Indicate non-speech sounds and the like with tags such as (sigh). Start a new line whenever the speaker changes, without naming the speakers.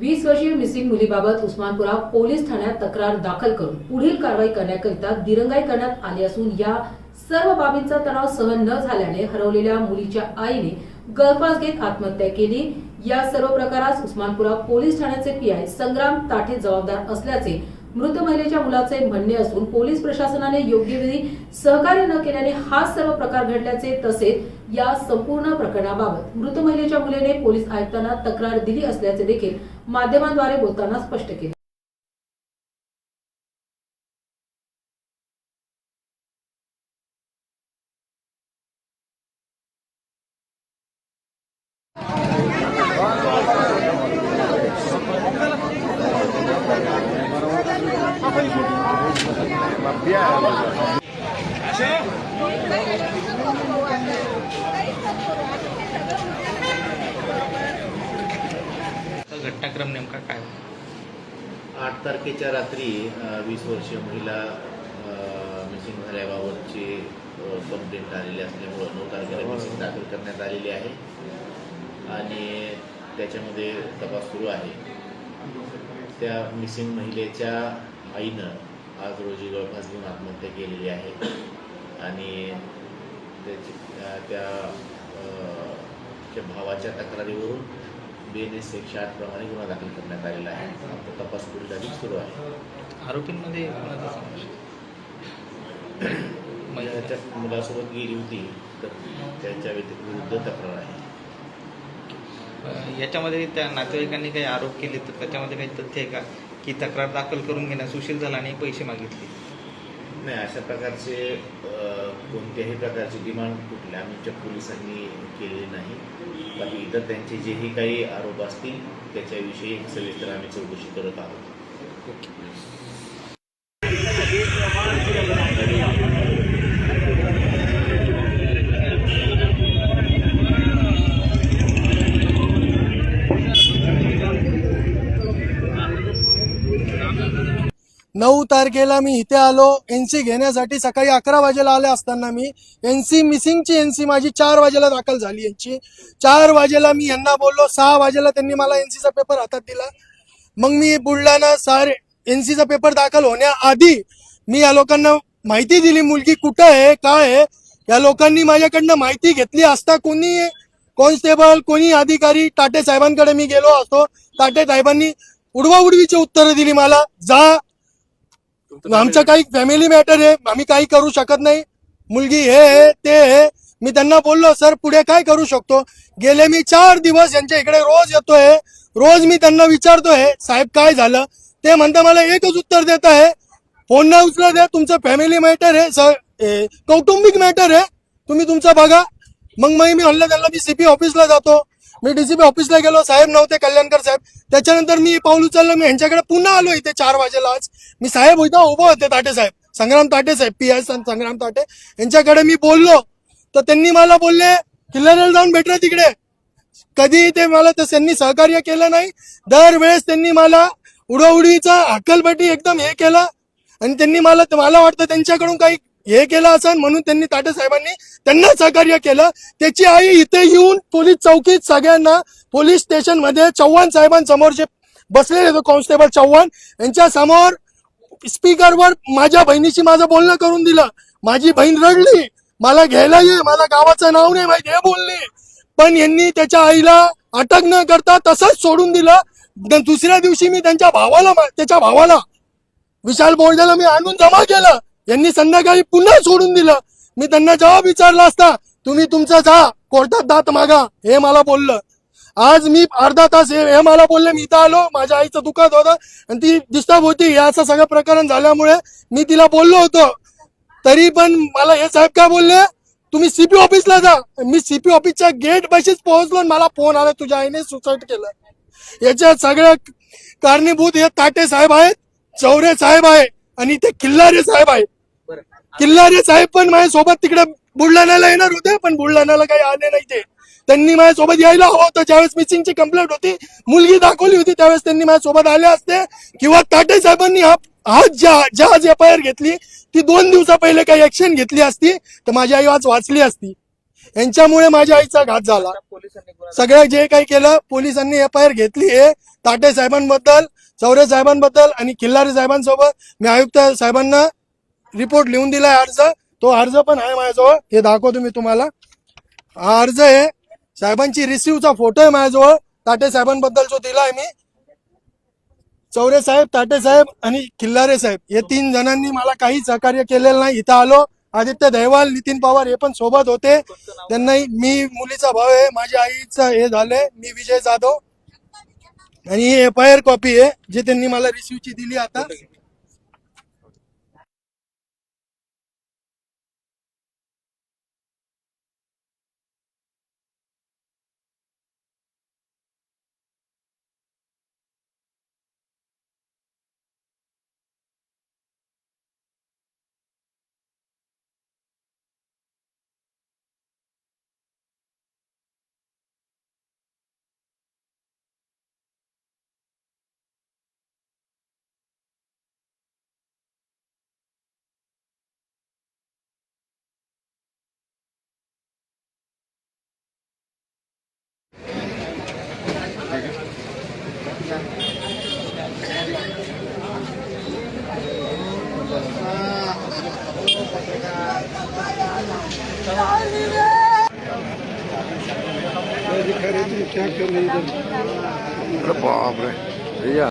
वीस वर्षीय missing मुलीबाबत Usmanpura police ठाण्यात तक्रार दाखल करून पुढील कारवाई करण्याकरिता दिरंगाई करण्यात आली असून या सर्व बाबींचा तणाव सहन न झाल्याने हरवलेल्या मुलीच्या आईने गळफास घेत आत्महत्या केली. या सर्व प्रकारास उस्मानपुरा पोलीस ठाण्याचे पीआय संग्राम ताठे जबाबदार असल्याचे मृत महिलेच्या मुलाचे म्हणणे असून पोलीस प्रशासनाने योग्य वेळी सहकार्य न केल्याने हा सर्व प्रकार घडल्याचे तसेच या संपूर्ण प्रकरणाबाबत मृत महिलेच्या मुलीने पोलीस आयुक्तांना तक्रार दिली असल्याचे देखील माध्यमांद्वारे बोलताना स्पष्ट केले.
घटनाक्रम नेमका काय
आठ तारखेच्या रात्री वीस वर्षीय महिला मिसिंग झाल्याबाबतची कंप्लेंट आलेली असल्यामुळं नऊ तारखेला मिसिंग दाखल करण्यात आलेली आहे. आणि त्याच्यामध्ये तपास सुरू आहे. त्या मिसिंग महिलेच्या आईनं आज रोजी गळफास घेऊन आत्महत्या केलेली आहे. आणि त्याची त्या- भावाच्या तक्रारीवरून बी एन एस एकशे आठ प्रमाणे गुन्हा दाखल करण्यात आलेला आहे. आता तपास पुढील अधिक सुरू आहे.
आरोपींमध्ये महिला- (clears throat)
ज्याच्या मुलासोबत गेली होती तर त्यांच्या विरुद्ध तक्रार आहे.
याच्यामध्ये त्या नातेवाईकांनी काही आरोप केले तर त्याच्यामध्ये काही तथ्य आहे का? की तक्रार दाखल करून घेण्यास उशीर झाला आणि पैसे मागितले.
नाही अशा प्रकारचे कोणत्याही प्रकारची डिमांड कुठल्या आमच्या पोलिसांनी केलेली नाही. बाकी इतर त्यांचे जेही काही आरोप असतील त्याच्याविषयी सविस्तर आम्ही चौकशी करत आहोत.
नऊ तारखेला मी इथे आलो. एनसी घेण्यासाठी सकाळी अकरा वाजेला आले असताना मी एनसी मिसिंगची एनसी माझी चार वाजेला दाखल झाली यांची. चार वाजेला मी यांना बोललो. सहा वाजेला त्यांनी मला एनसीचा पेपर हातात दिला. मग मी बुलढाणा सारे एनसीचा पेपर दाखल होण्याआधी मी या लोकांना माहिती दिली मुलगी कुठं आहे? काय आहे? या लोकांनी माझ्याकडनं माहिती घेतली असता कोणी कॉन्स्टेबल कोणी अधिकारी टाटे साहेबांकडे मी गेलो असतो. टाटे साहेबांनी उडवाउडवीची उत्तरं दिली मला. जा आमचं काही फॅमिली मॅटर आहे. आम्ही काही करू शकत नाही. मुलगी हे ते हे मी त्यांना बोललो सर पुढे काय करू शकतो? गेले मी चार दिवस यांच्या इकडे रोज येतोय. रोज मी त्यांना विचारतोय साहेब काय झालं? ते म्हणता मला एकच उत्तर देत आहे. फोन न उचला द्या तुमचं फॅमिली मॅटर आहे सर. ए, कौटुंबिक मॅटर आहे. तुम्ही तुमचं बघा. मग मग मी म्हणलं त्यांना मी सीपी ऑफिसला जातो. मी डीसीपी ऑफिसला गेलो साहेब नव्हते कल्याणकर साहेब. त्याच्यानंतर मी पाऊल उचललं मी यांच्याकडे पुन्हा आलो इथे चार वाजेला आज. मी साहेब होता उभं होते ताटे साहेब. संग्राम ताटे साहेब पी एस संग्राम ताटे. यांच्याकडे मी बोललो. तर त्यांनी मला बोलले किल्ल्याला जाऊन भेटलं तिकडे. कधी ते मला तर त्यांनी सहकार्य केलं नाही. दरवेळेस त्यांनी मला उडवडीचा हक्कलपट्टी एकदम हे केलं. आणि त्यांनी मला मला वाटतं त्यांच्याकडून काही हे केलं असं म्हणून त्यांनी ताटे साहेबांनी त्यांना सहकार्य केलं. त्याची आई इथे येऊन पोलीस चौकीत सगळ्यांना पोलीस स्टेशनमध्ये चव्हाण साहेबांसमोर जे बसलेले होते कॉन्स्टेबल चव्हाण यांच्या समोर स्पीकरवर माझ्या बहिणीशी माझं बोलणं करून दिलं. माझी बहीण रडली. मला घ्यायला ये मला गावाचं नाव नाही माहिती हे बोलली. पण यांनी त्याच्या आईला अटक न करता तसंच सोडून दिलं. दुसऱ्या दिवशी मी त्यांच्या भावाला त्याच्या भावाला विशाल बोर्डेला मी आणून जमा केलं. यांनी संध्याकाळी पुन्हा सोडून दिलं. मी त्यांना जवाब विचारला असता तुम्ही तुमचं जा कोर्टात दात मागा. हे मला बोललं. आज मी अर्धा तास हे हे मला बोलले मी इथं आलो माझ्या आईचं दुखत होतं आणि ती डिस्टर्ब होती. या असं सगळं प्रकरण झाल्यामुळे मी तिला बोललो होतो. तरी पण मला हे साहेब काय बोलले? तुम्ही सीपी ऑफिसला जा. मी सीपी ऑफिसच्या गेट बशीच पोहोचलो मला फोन आला तुझ्या आईने सुसाईड केलं. याच्या सगळ्या कारणीभूत हे ताटे साहेब आहेत चौरे साहेब आहे आणि ते किल्लारे साहेब आहे किल्लारे साहेब पण माझ्यासोबत तिकडे बुलढाण्याला येणार होते पण बुलढाण्याला काही आले नाही ते. त्यांनी माझ्यासोबत यायला हवं होतं ज्यावेळेस मिसिंगची कंप्लेंट होती मुलगी दाखवली होती त्यावेळेस त्यांनी माझ्यासोबत आले असते किंवा ताटे साहेबांनी हा हा ज्या ज्या आज एफ आय आर घेतली ती दोन दिवसा पहिले काही ऍक्शन घेतली असती तर माझी आई आज वाचली असती. यांच्यामुळे माझ्या आईचा घात झाला. सगळं जे काही केलं पोलिसांनी एफ आय आर घेतली आहे ताटे साहेबांबद्दल चौरे साहेबांबद्दल आणि किल्लारी साहेबांसोबत मी आयुक्त साहेबांना रिपोर्ट लिहून दिलाय अर्ज. तो अर्ज पण आहे माझ्याजवळ. हे दाखवतो मी तुम्हाला. हा अर्ज आहे. साहेबांची रिसिव्हचा फोटो आहे माझ्याजवळ. ताटे साहेबांबद्दल जो दिलाय मी. चौरे साहेब ताटे साहेब आणि खिल्लारे साहेब. हे तीन जणांनी मला काही सहकार्य केलेलं नाही. इथं आलो. आदित्य दहवाल नितीन पवार हे पण सोबत होते. त्यांनाही मी मुलीचा भाव आहे. माझ्या आईचं हे झालंय. मी विजय जाधव. आणि ही एफ आय आर कॉपी आहे जी त्यांनी मला रिसिव्हची दिली आता.
अरे बाप रे भैया